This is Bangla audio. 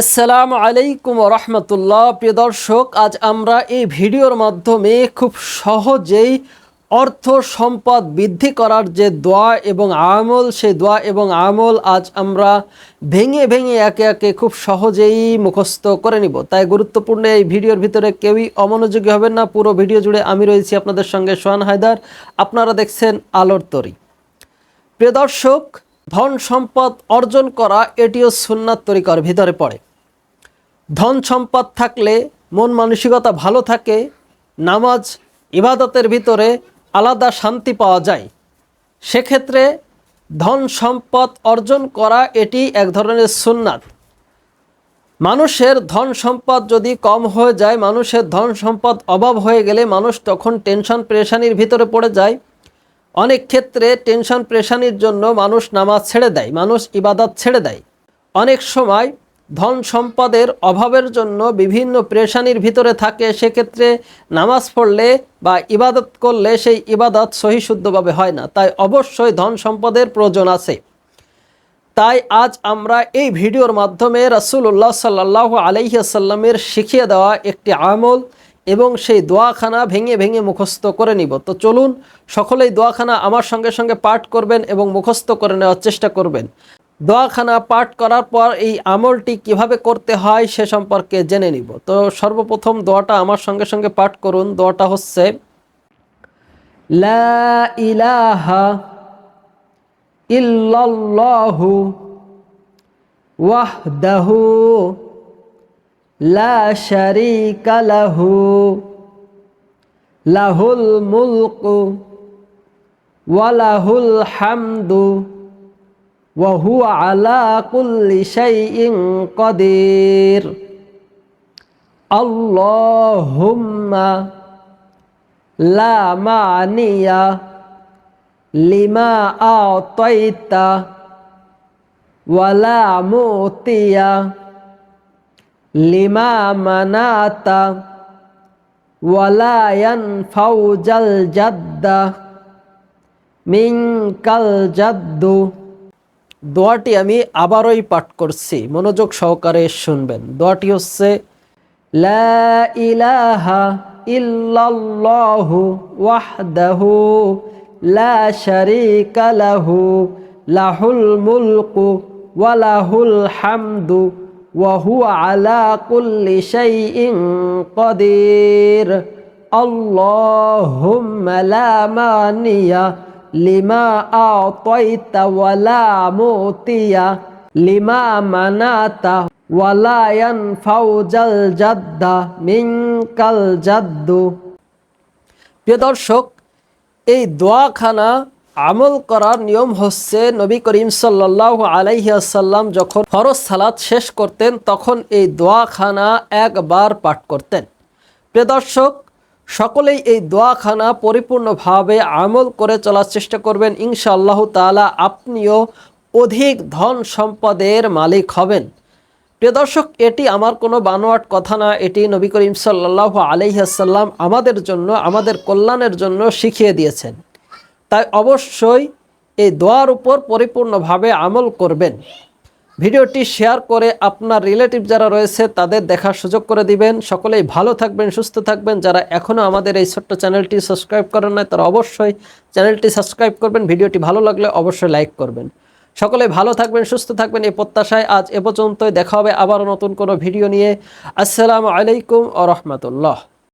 আসসালামু আলাইকুম রহমতুল্লাহ। প্রিয় দর্শক, আজ আমরা এই ভিডিওর মাধ্যমে খুব সহজেই অর্থ সম্পদ বৃদ্ধি করার যে দোয়া এবং আমল, সেই দোয়া এবং আমল আজ আমরা ভেঙে ভেঙে একে একে খুব সহজেই মুখস্থ করে নিব। তাই গুরুত্বপূর্ণ এই ভিডিওর ভিতরে কেউই অমনোযোগী হবেন না। পুরো ভিডিও জুড়ে আমি রয়েছি আপনাদের সঙ্গে সোহান হায়দার। আপনারা দেখছেন আলোর তরি। প্রিয় দর্শক, ধন সম্পদ অর্জন করা এটিও সুন্নাত তরিকার ভিতরে পড়ে। ধন সম্পদ থাকলে মন মানসিকতা ভালো থাকে, নামাজ, ইবাদতের ভিতরে আলাদা শান্তি পাওয়া যায়। সেক্ষেত্রে ধন সম্পদ অর্জন করা এটি এক ধরনের সুন্নাত। মানুষের ধন সম্পদ যদি কম হয়ে যায়, মানুষের ধন সম্পদ অভাব হয়ে গেলে মানুষ তখন টেনশন প্রেশানির ভিতরে পড়ে যায়। অনেক ক্ষেত্রে টেনশন প্রেশানির জন্য মানুষ নামাজ ছেড়ে দেয়, মানুষ ইবাদত ছেড়ে দেয়। অনেক সময় ধন সম্পদের অভাবের জন্য বিভিন্ন প্রেশানির ভিতরে থাকে, সেক্ষেত্রে নামাজ পড়লে বা ইবাদত করলে সেই ইবাদত সহিশুদ্ধভাবে হয় না। তাই অবশ্যই ধন সম্পদের প্রয়োজন আছে। তাই আজ আমরা এই ভিডিওর মাধ্যমে রাসুল্লাহ সাল্লাহ আলাইসাল্লামের শিখিয়ে দেওয়া একটি আমল এবং সেই দোয়াখানা ভেঙে ভেঙে মুখস্থ করে নিব। তো চলুন সকলেই দোয়াখানা আমার সঙ্গে সঙ্গে পাঠ করবেন এবং মুখস্থ করে নেওয়ার চেষ্টা করবেন। দোয়াখানা পাঠ করার পর এই আমলটি কীভাবে করতে হয় সে সম্পর্কে জেনে নিব। তো সর্বপ্রথম দোয়াটা আমার সঙ্গে সঙ্গে পাঠ করুন। দোয়াটা হচ্ছে, লা ইলাহা লা লাহু, লাহুল মুলকু ওয়ালাহুল হামদু ওয়াহু আলা কুল্লি শাইইন কদির। আল্লাহুম্মা লা মানিয়া লিমা আতাইতা ওয়ালা মুতিয়া লিমা মানাতা ওয়ালা ইয়ানফাউজাল জাদ্দা মিনকাল জাদ্দু। দোয়াটি আমি আবারই পাঠ করছি। মনোযোগ সহকারে শুনবেন। দোয়াটি হচ্ছে, লা ইলাহা লা লাহুল মুলকু হামদু আলা মানিয়া লিমা আতাইতা ওয়ালা মুতিয়া, লিমা মানাতা ওয়ালা ইয়ানফাউ জাল জাদ্দা মিনকাল জাদ্দু। প্রিয় দর্শক, এই দোয়াখানা আমল করার নিয়ম হচ্ছে নবী করিম সাল্লাহ আলাইসাল্লাম যখন ফরজ সালাত শেষ করতেন, তখন এই দোয়াখানা একবার পাঠ করতেন। প্রিয় দর্শক সকলেই এই দোয়াখানা পরিপূর্ণভাবে আমল করে চলার চেষ্টা করবেন। ইনশা আল্লাহ তালা আপনিও অধিক ধন সম্পদের মালিক হবেন। প্রিয় দর্শক, এটি আমার কোনো বানোয়াট কথা না। এটি নবী করিম সাল্লাহ আলহিহাসাল্লাম আমাদের জন্য, আমাদের কল্যাণের জন্য শিখিয়ে দিয়েছেন। তাই অবশ্যই এই দোয়ার উপর পরিপূর্ণভাবে আমল করবেন। ভিডিওটি শেয়ার করে আপনার রিলেটিভ যারা রয়েছে, তাদের দেখার সুযোগ করে দিবেন। সকলেই ভালো থাকবেন, সুস্থ থাকবেন। যারা এখনও আমাদের এই ছোট্ট চ্যানেলটি সাবস্ক্রাইব করেন নাই, তারা অবশ্যই চ্যানেলটি সাবস্ক্রাইব করবেন। ভিডিওটি ভালো লাগলে অবশ্যই লাইক করবেন। সকলে ভালো থাকবেন, সুস্থ থাকবেন এই প্রত্যাশায় আজ এ পর্যন্তই। দেখা হবে আবারও নতুন কোনো ভিডিও নিয়ে। আসসালামু আলাইকুম ও রহমতুল্লাহ।